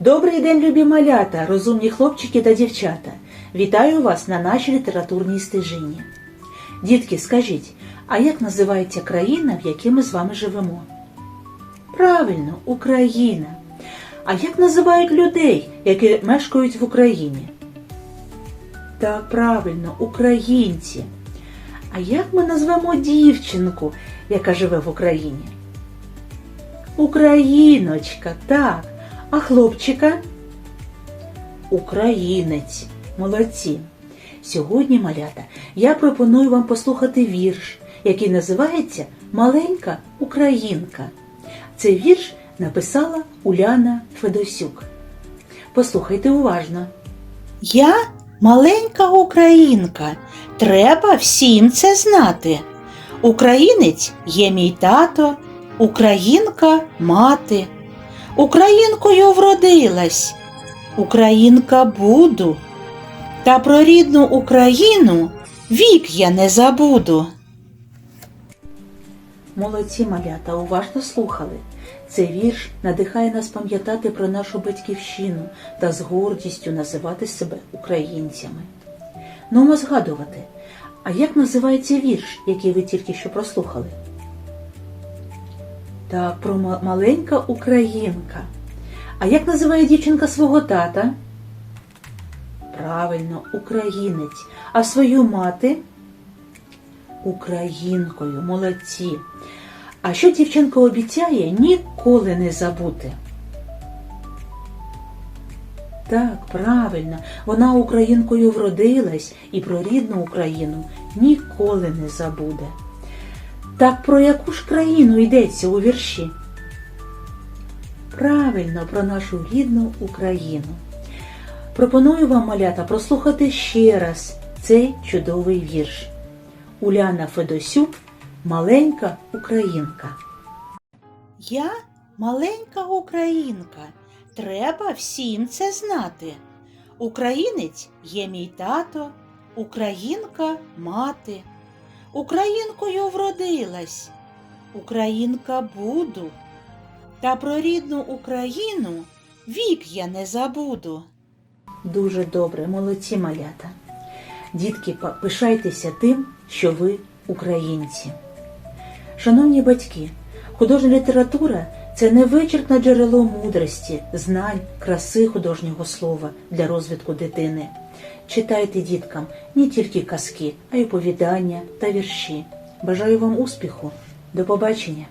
Добрий день, любі малята, розумні хлопчики та дівчата. Вітаю вас на нашій літературній стежині. Дітки, скажіть, а як називається країна, в якій ми з вами живемо? Правильно, Україна. А як називають людей, які мешкають в Україні? Так, правильно, українці. А як ми назвемо дівчинку, яка живе в Україні? Україночка, так. А хлопчика? Українець. Молодці. Сьогодні, малята, я пропоную вам послухати вірш, який називається Маленька Українка. Цей вірш написала Уляна Федосюк. Послухайте уважно. Я маленька українка. Треба всім це знати. Українець є мій тато, українка мати. Українкою вродилась, українка буду. Та про рідну Україну вік я не забуду. Молодці малята уважно слухали. Цей вірш надихає нас пам'ятати про нашу батьківщину та з гордістю називати себе українцями. Ну, згадувати, а як називається вірш, який ви тільки що прослухали? Так, про маленька українка. А як називає дівчинка свого тата? Правильно, українець. А свою мати? Українкою, молодці. А що дівчинка обіцяє ніколи не забути? Так, правильно, вона українкою вродилась і про рідну Україну ніколи не забуде. Так про яку ж країну йдеться у вірші? Правильно, про нашу рідну Україну. Пропоную вам, малята, прослухати ще раз цей чудовий вірш. Уляна Федосюк Маленька Українка. Я маленька українка. Треба всім це знати. Українець є мій тато, українка мати. Українкою вродилась, українка буду. Та про рідну Україну вік я не забуду. Дуже добре, молодці малята. Дітки, пишайтеся тим, що ви українці. Шановні батьки, художня література це невичерпне джерело мудрості, знань, краси художнього слова для розвитку дитини. Читайте діткам не тільки казки, а й оповідання та вірші. Бажаю вам успіху. До побачення!